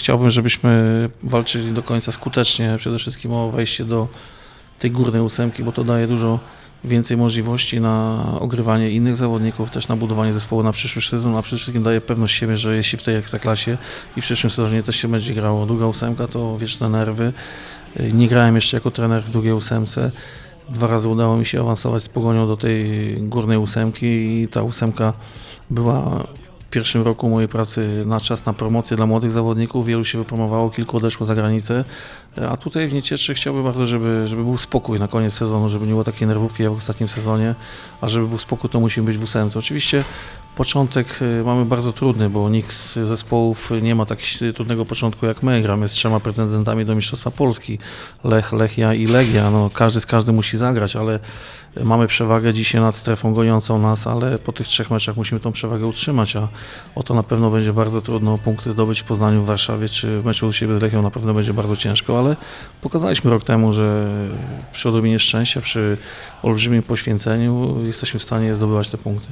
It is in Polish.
chciałbym, żebyśmy walczyli do końca skutecznie, przede wszystkim o wejście do tej górnej ósemki, bo to daje dużo więcej możliwości na ogrywanie innych zawodników, też na budowanie zespołu na przyszły sezon, a przede wszystkim daje pewność siebie, że jeśli w tej ekstraklasie i w przyszłym sezonie też się będzie grało druga ósemka, to wieczne nerwy. Nie grałem jeszcze jako trener w drugiej ósemce. Dwa razy udało mi się awansować z pogonią do tej górnej ósemki i ta ósemka była pierwszym roku mojej pracy na czas na promocję dla młodych zawodników. Wielu się wypromowało, kilku odeszło za granicę. A tutaj w Niecieczy chciałbym bardzo, żeby, żeby był spokój na koniec sezonu, żeby nie było takiej nerwówki jak w ostatnim sezonie, a żeby był spokój, to musi być w ósemce. Oczywiście początek y, mamy bardzo trudny, bo nikt z zespołów nie ma tak trudnego początku jak my. Gramy z trzema pretendentami do Mistrzostwa Polski. Lech, Lechia i Legia. No, każdy z każdym musi zagrać, ale mamy przewagę dzisiaj nad strefą goniącą nas, ale po tych trzech meczach musimy tą przewagę utrzymać, a o to na pewno będzie bardzo trudno punkty zdobyć w Poznaniu, w Warszawie, czy w meczu u siebie z Lechią na pewno będzie bardzo ciężko, ale pokazaliśmy rok temu, że przy odrobinie szczęścia, przy olbrzymim poświęceniu jesteśmy w stanie zdobywać te punkty.